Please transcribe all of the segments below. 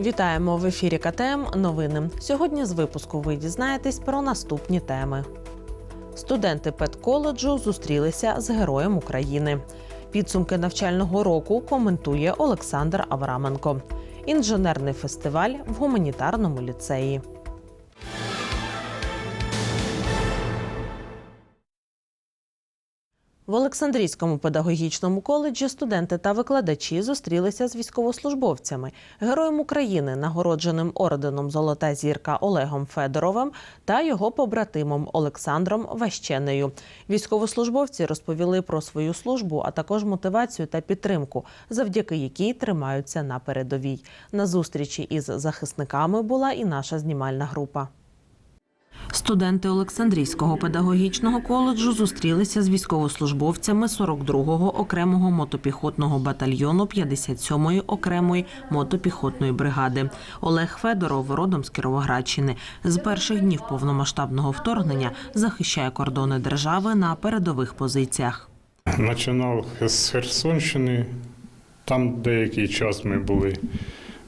Вітаємо в ефірі КТМ. Новини. Сьогодні з випуску ви дізнаєтесь про наступні теми. Студенти педколеджу зустрілися з Героєм України. Підсумки навчального року коментує Олександр Авраменко. Інженерний фестиваль в гуманітарному ліцеї. В Олександрійському педагогічному коледжі студенти та викладачі зустрілися з військовослужбовцями, героєм України, нагородженим орденом Золота зірка Олегом Федоровим та його побратимом Олександром Ващенею. Військовослужбовці розповіли про свою службу, а також мотивацію та підтримку, завдяки якій тримаються на передовій. На зустрічі із захисниками була і наша знімальна група. Студенти Олександрійського педагогічного коледжу зустрілися з військовослужбовцями 42-го окремого мотопіхотного батальйону 57-ї окремої мотопіхотної бригади. Олег Федоров родом з Кіровоградщини. З перших днів повномасштабного вторгнення захищає кордони держави на передових позиціях. Починав з Херсонщини. Там деякий час ми були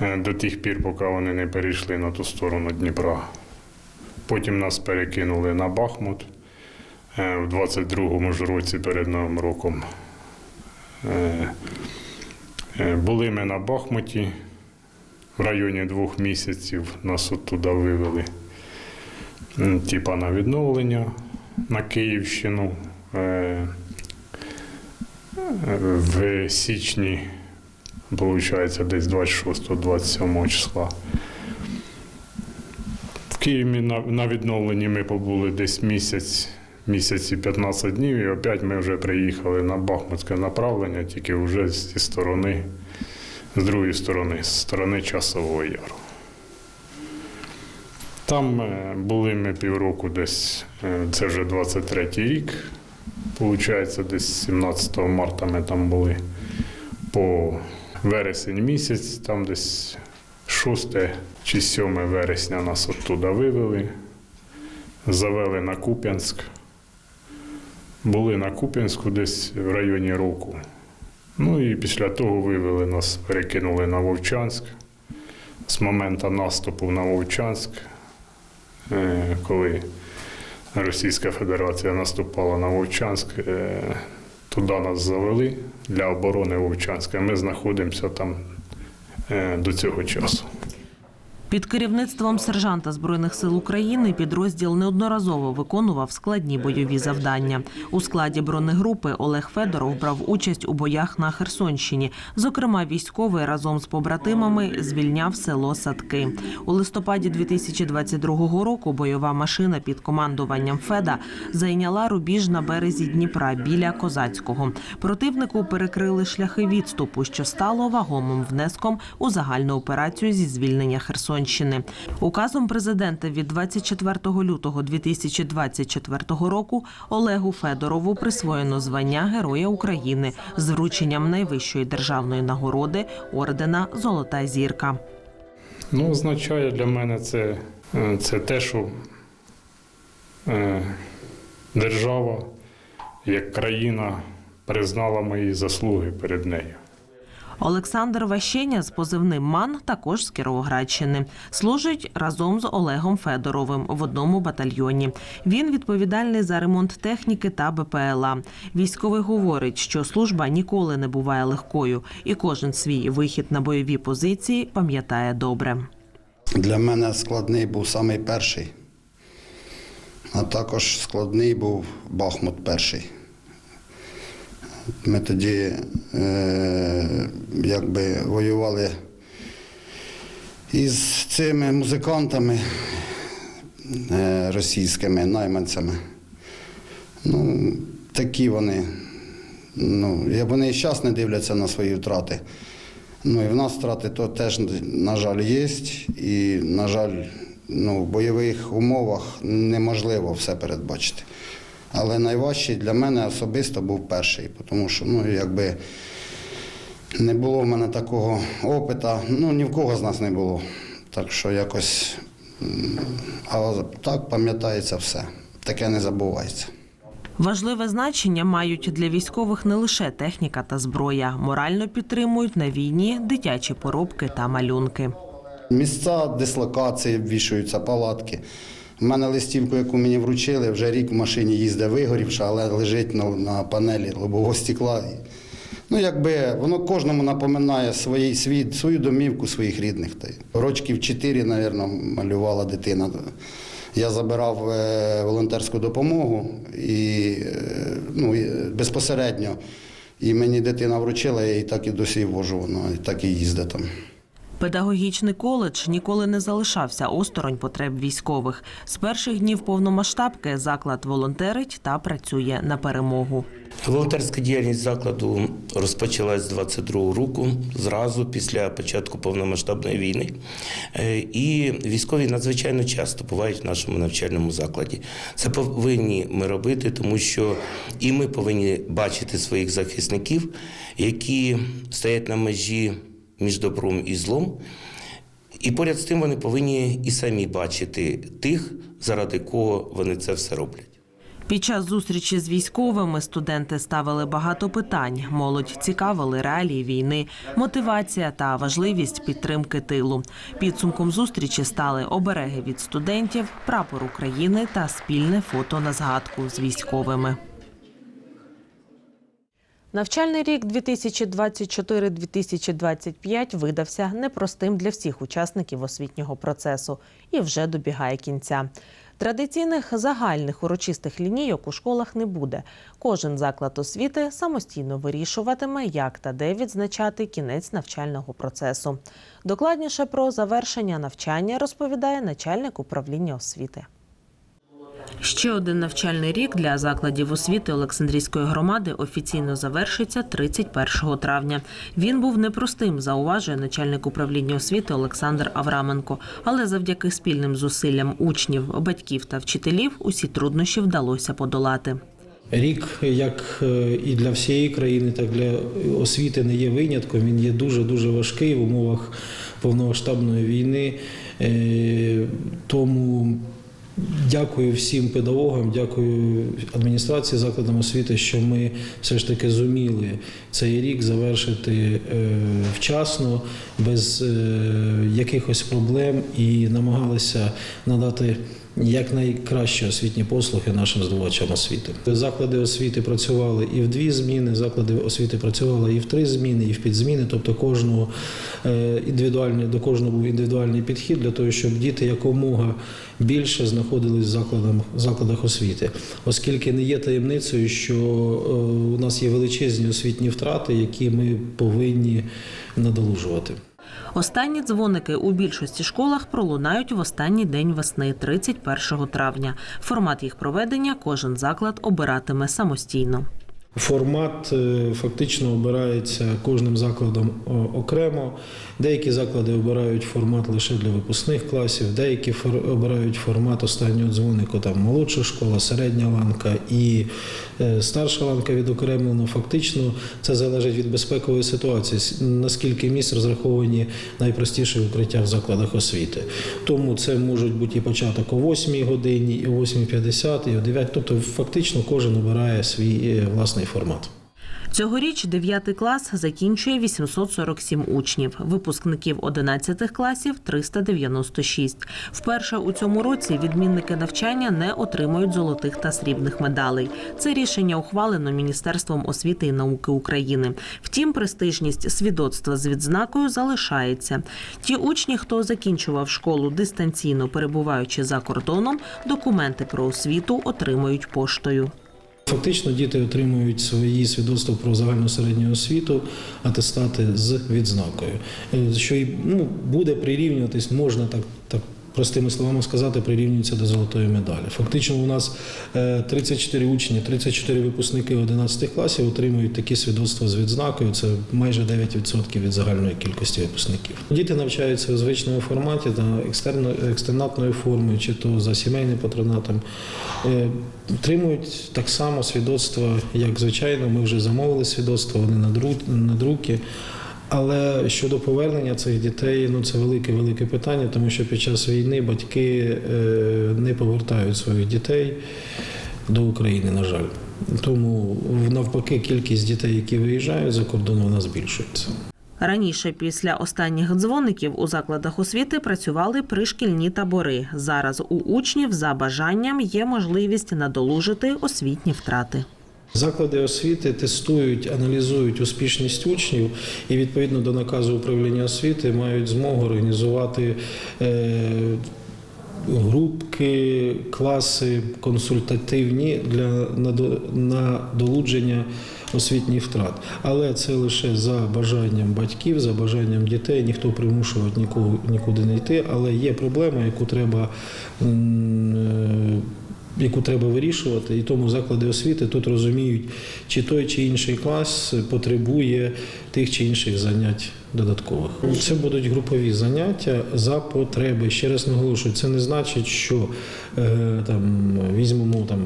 е, до тих пір, поки вони не перейшли на ту сторону Дніпра. Потім нас перекинули на Бахмут е, в 22-му ж році перед Новим роком. Е, е, Були ми на Бахмуті в районі двох місяців. Нас оттуда вивели типа на відновлення на Київщину. В січні, виходить, десь 26-27 числа. Києві на, на відновленні ми побули десь місяць, місяць і 15 днів, і опять ми вже приїхали на Бахмутське направлення, тільки вже зі сторони, з другої сторони, з сторони Часового Яру. Там е, були ми півроку десь, е, це вже 23-й рік. Получається, десь 17 марта ми там були по вересень місяць, там десь 6 чи 7 вересня нас оттуда вивели, завели на Куп'янськ. Були на Куп'янську десь в районі року. Ну і після того вивели нас, перекинули на Вовчанськ. З моменту наступу на Вовчанськ, е, коли Російська Федерація наступала на Вовчанськ. е, Туди нас завели для оборони Вовчанська. Ми знаходимося там е, до цього часу. Під керівництвом сержанта збройних сил України підрозділ неодноразово виконував складні бойові завдання. У складі бронегрупи Олег Федоров брав участь у боях на Херсонщині. Зокрема, військовий разом з побратимами звільняв село Садки. У листопаді 2022 року бойова машина під командуванням Феда зайняла рубіж на березі Дніпра біля Козацького. Противнику перекрили шляхи відступу, що стало вагомим внеском у загальну операцію зі звільнення Херсонщини. Указом президента від 24 лютого 2024 року Олегу Федорову присвоєно звання Героя України з врученням найвищої державної нагороди ордена Золота зірка. Ну, означає для мене це, е, це те, що е, держава як країна признала мої заслуги перед нею. Олександр Ващеня з позивним Ман також з Кіровоградщини. Служить разом з Олегом Федоровим в одному батальйоні. Він відповідальний за ремонт техніки та БПЛА. Військовий говорить, що служба ніколи не буває легкою, і кожен свій вихід на бойові позиції пам'ятає добре. Для мене складний був самий перший, а також складний був Бахмут перший. Ми тоді е, якби воювали із цими музикантами е, російськими найманцями. Ну, такі вони. Ну, вони і зараз не дивляться на свої втрати. Ну і в нас втрати то теж, на жаль, є. І, на жаль, ну, в бойових умовах неможливо все передбачити. Але найважчий для мене особисто був перший, тому що ну, якби не було в мене такого опиту, ну ні в кого з нас не було. Так що якось, а так пам'ятається все. Таке не забувається. Важливе значення мають для військових не лише техніка та зброя. Морально підтримують на війні дитячі поробки та малюнки. Місця дислокації вішаються, палатки. У мене листівку, яку мені вручили, вже рік в машині їздить вигорівша, але лежить на, на панелі лобового стекла. Ну, якби воно кожному напоминає свої, свій, свою домівку своїх рідних. Рочків 4, мабуть, малювала дитина. Я забирав е, волонтерську допомогу і, е, ну, безпосередньо. І мені дитина вручила, я її так і досі вожу, вона і так і їздить там. Педагогічний коледж ніколи не залишався осторонь потреб військових. З перших днів повномасштабки заклад волонтерить та працює на перемогу. Волонтерська діяльність закладу розпочалась з 22 року, зразу після початку повномасштабної війни. Е, І військові надзвичайно часто бувають в нашому навчальному закладі. Це повинні ми робити, тому що і ми повинні бачити своїх захисників, які стоять на межі між добром і злом. І поряд з тим вони повинні і самі бачити тих, заради кого вони це все роблять. Під час зустрічі з військовими студенти ставили багато питань. Молодь цікавили реалії війни, мотивація та важливість підтримки тилу. Підсумком зустрічі стали обереги від студентів, прапор України та спільне фото на згадку з військовими. Навчальний рік 2024-2025 видався непростим для всіх учасників освітнього процесу і вже добігає кінця. Традиційних загальних урочистих лінійок у школах не буде. Кожен заклад освіти самостійно вирішуватиме, як та де відзначати кінець навчального процесу. Докладніше про завершення навчання розповідає начальник управління освіти. Ще один навчальний рік для закладів освіти Олександрійської громади офіційно завершиться 31 травня. Він був непростим, зауважує начальник управління освіти Олександр Авраменко. Але завдяки спільним зусиллям учнів, батьків та вчителів усі труднощі вдалося подолати. Рік, як е, і для всієї країни, так і для освіти не є винятком. Він є дуже дуже важкий в умовах повномасштабної війни. Е, Тому дякую всім педагогам, дякую адміністрації закладам освіти, що ми все ж таки зуміли цей рік завершити е, вчасно, без е, якихось проблем і намагалися надати якнайкращі освітні послуги нашим здобувачам освіти. Заклади освіти працювали і в дві зміни, заклади освіти працювали і в три зміни, і в підзміни. Тобто кожного е, індивідуальний до кожного був індивідуальний підхід для того, щоб діти якомога більше знаходились в закладах, закладах освіти, оскільки не є таємницею, що е, у нас є величезні освітні втрати, які ми повинні надолужувати. Останні дзвоники у більшості школах пролунають в останній день весни, 31 травня. Формат їх проведення кожен заклад обиратиме самостійно. Формат е, фактично обирається кожним закладом окремо. Деякі заклади обирають формат лише для випускних класів, деякі обирають формат останнього дзвонику, там молодша школа, середня ланка і е, старша ланка відокремлено. Фактично це залежить від безпекової ситуації, наскільки місць розраховані найпростіші укриття в закладах освіти. Тому це можуть бути і початок о 8 годині, і о 8.50, і о 9. Тобто фактично кожен обирає свій е, власний формат. Цьогоріч 9 клас закінчує 847 учнів, випускників 11 класів 396. Вперше у цьому році відмінники навчання не отримують золотих та срібних медалей. Це рішення ухвалено Міністерством освіти і науки України. Втім, престижність свідоцтва з відзнакою залишається. Ті учні, хто закінчував школу дистанційно перебуваючи за кордоном, документи про освіту отримують поштою. Фактично діти отримують свої свідоцтва про загальну середню освіту, атестати з відзнакою, Е, що й ну, буде прирівнюватись, можна так, так простими словами сказати, прирівнюється до золотої медалі. Фактично, у нас е, 34 учні, 34 випускники 11 класів отримують такі свідоцтва з відзнакою. Це майже 9% від загальної кількості випускників. Діти навчаються у звичному форматі та екстерно, екстернатною формою, чи то за сімейним патронатом. Е, Отримують так само свідоцтва, як звичайно. Ми вже замовили свідоцтва, вони на друки. Але щодо повернення цих дітей, ну це велике велике питання, тому що під час війни батьки е, не повертають своїх дітей до України, на жаль. Тому навпаки, кількість дітей, які виїжджають за кордон, вона збільшується. Раніше, після останніх дзвоників, у закладах освіти працювали пришкільні табори. Зараз у учнів за бажанням є можливість надолужити освітні втрати. Заклади освіти тестують, аналізують успішність учнів і відповідно до наказу управління освіти мають змогу організувати е, групки, класи консультативні для надо- надолудження освітніх втрат. Але це лише за бажанням батьків, за бажанням дітей. Ніхто примушувати нікого нікуди не йти. Але є проблема, яку треба. Яку треба вирішувати, і тому заклади освіти тут розуміють, чи той чи інший клас потребує тих чи інших занять додаткових. Це будуть групові заняття за потреби. Ще раз наголошую, це не значить, що е, там візьмемо там.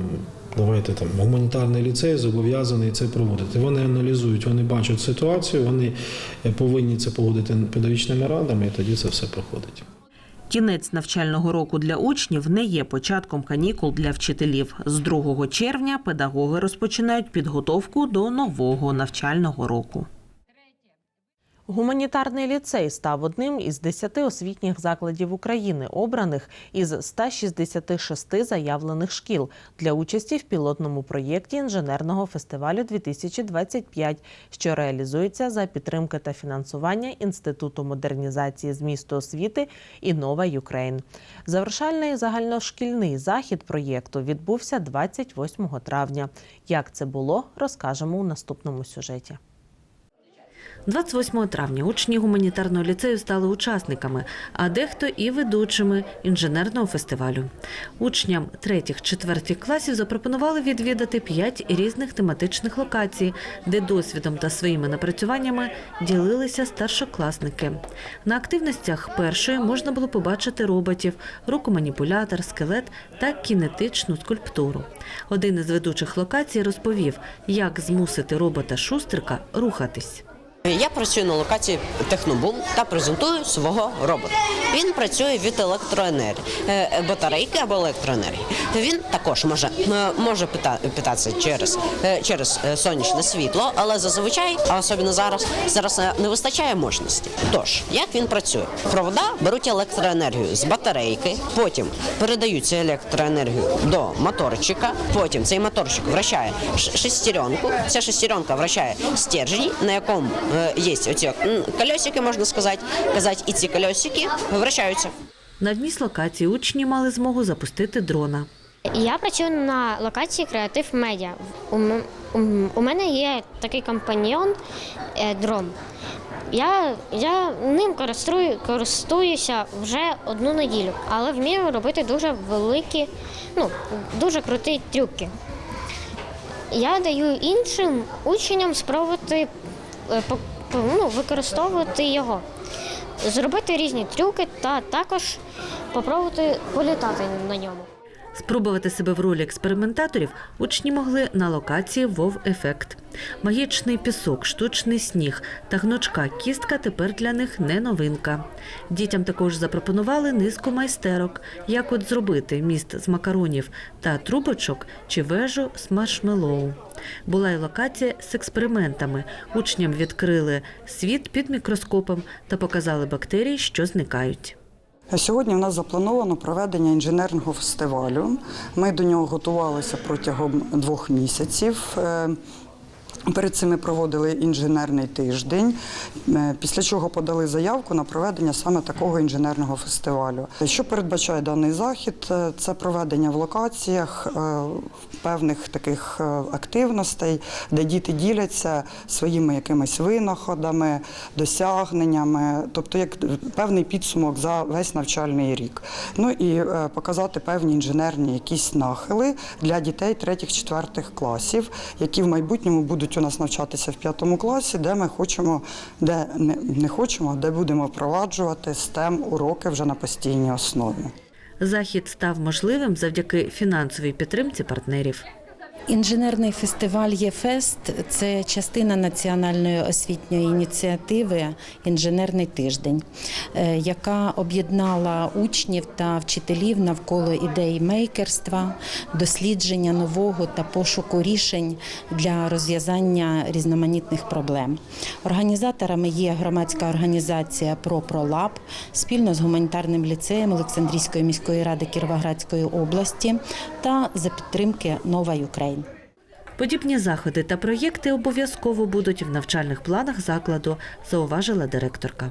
Давайте там гуманітарний ліцей зобов'язаний це проводити. Вони аналізують, вони бачать ситуацію, вони повинні це погодити педагогічними радами, і тоді це все проходить. Кінець навчального року для учнів не є початком канікул для вчителів. З 2 червня педагоги розпочинають підготовку до нового навчального року. Гуманітарний ліцей став одним із 10 освітніх закладів України, обраних із 166 заявлених шкіл для участі в пілотному проєкті інженерного фестивалю 2025, що реалізується за підтримки та фінансування Інституту модернізації змісту освіти «Інова Юкрейн». Завершальний загальношкільний захід проєкту відбувся 28 травня. Як це було, розкажемо у наступному сюжеті. 28 травня учні гуманітарного ліцею стали учасниками, а дехто і ведучими інженерного фестивалю. Учням третіх-четвертих класів запропонували відвідати п'ять різних тематичних локацій, де досвідом та своїми напрацюваннями ділилися старшокласники. На активностях першої можна було побачити роботів, рукоманіпулятор, скелет та кінетичну скульптуру. Один із ведучих локацій розповів, як змусити робота шустрика рухатись. Я працюю на локації Технобум та презентую свого робота. Він працює від електроенергії, е, батарейки або електроенергії. Він також може, е, може питатися через, е, через е, сонячне світло, але зазвичай, а особливо зараз, зараз е, не вистачає мощності. Тож, як він працює? Провода беруть електроенергію з батарейки, потім передають цю електроенергію до моторчика, потім цей моторчик вращає шестеренку, ця шестеренка вращає стержень, на якому е, є оці колесики, можна сказати, казати, і ці колесики вращаються. На одній з локацій учні мали змогу запустити дрона. Я працюю на локації Креатив Медіа. У, мене є такий компаньйон е, дрон. Я, я ним користую, користуюся вже одну неділю, але вмію робити дуже великі, ну, дуже круті трюки. Я даю іншим учням спробувати е, ну, використовувати його, зробити різні трюки та також спробувати політати на ньому. Спробувати себе в ролі експериментаторів учні могли на локації Вов Ефект. Магічний пісок, штучний сніг та гнучка кістка тепер для них не новинка. Дітям також запропонували низку майстерок, як от зробити міст з макаронів та трубочок чи вежу з маршмеллоу. Була й локація з експериментами. Учням відкрили світ під мікроскопом та показали бактерії, що зникають. Сьогодні в нас заплановано проведення інженерного фестивалю. Ми до нього готувалися протягом двох місяців. Перед цим ми проводили інженерний тиждень, е, після чого подали заявку на проведення саме такого інженерного фестивалю. Що передбачає даний захід? Е, Це проведення в локаціях е, певних таких активностей, де діти діляться своїми якимись винаходами, досягненнями, тобто як певний підсумок за весь навчальний рік. Ну і показати певні інженерні якісь нахили для дітей третіх-четвертих класів, які в майбутньому будуть у нас навчатися в п'ятому класі, де ми хочемо, де не, хочемо, де будемо впроваджувати STEM уроки вже на постійній основі. Захід став можливим завдяки фінансовій підтримці партнерів. Інженерний фестиваль ЄФест це частина національної освітньої ініціативи Інженерний тиждень, е, яка об'єднала учнів та вчителів навколо ідей мейкерства, дослідження нового та пошуку рішень для розв'язання різноманітних проблем. Організаторами є громадська організація «Пропролаб» спільно з гуманітарним ліцеєм Олександрійської міської ради Кіровоградської області та за підтримки Нова Юкрейн. Подібні заходи та проєкти обов'язково будуть в навчальних планах закладу, зауважила директорка.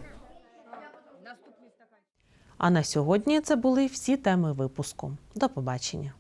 А на сьогодні це були всі теми випуску. До побачення.